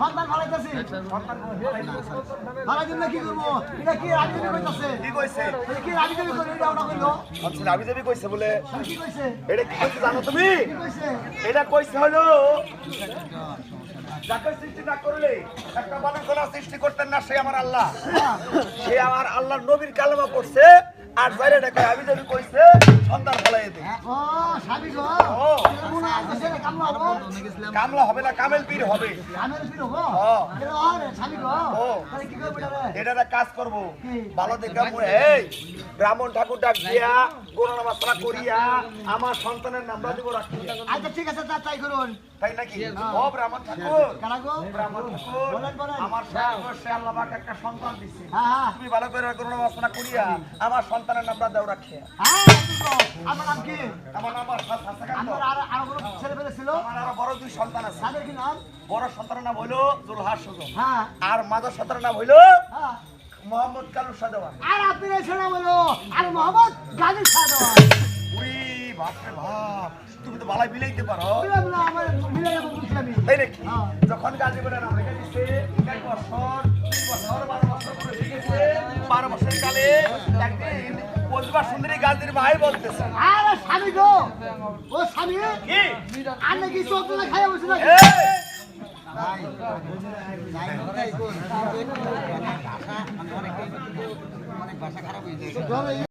সন্তান কি করব? এটা কি রাজি দেবী কইতাছে? কি কইছে? কি রাজি দেবী করি এটা ওটা কইলো। আচ্ছা আবি যাবি কইছে বলে। কি কইছে? এটা কি কইছে জানো তুমি? কি কইছে? এটা কইছে হলো যাকে সৃষ্টি না করলে একটা মানুষ সৃষ্টি করতেন না সে আমার আল্লাহ। হ্যাঁ। সে আমার আল্লাহর নবীর কালেমা পড়ছে আর যাইরে ডাকে আমি যদি কইছে কামলা হবে? না কামেল পীর হবে। এটা কাজ করব। ভালো দেখে ব্রাহ্মণ ঠাকুর ডাক দিয়া গরুনা মাসলা করিয়া আমার সন্তানের নামটা দিব রাখি আচ্ছা ঠিক আছে তা তাই করুন। তাই নাকি? ও ব্রাহ্মণ ঠাকুর। ব্রাহ্মণ ঠাকুর। আমার আল্লাহ একটা সন্তান দিছে। হ্যাঁ হ্যাঁ। তুমি ভালো করে করিয়া আমার সন্তানের নামটা দাও রাখিয়া। হ্যাঁ। আমার নাম কি? আমার নাম আমার আর আর কোনো ছেলে পেলে ছিল? আমার আরও বড় দুই সন্তান আছে। তাদের কি নাম? বড় সন্তানের নাম হইল জুলহাস সুজন। হ্যাঁ। আর মাদার সন্তানের নাম হইল হ্যাঁ। মোহাম্মদ কালু সাদেওয়ান আর আপনি ছেলে বলো। আর মোহাম্মদ গাজী সাদওয়ান উই বাপ রে বাপ তুমি তো বালাই মিলাইতে পারো। না আমার যাব বুঝছি আমি। তাই নাকি? হ্যাঁ। যখন গাজী বলে নাম রেখে দিচ্ছে এক বছর তিন বছর বারো বছর করে হয়ে বারো বছর কালে একদিন পঁচিশ সুন্দরী গাজীর ভাই বলতেছে আরে স্বামী গো ও স্বামী কি আর নাকি চোখ তুলে খাইয়া বসে নাকি এই! ধরো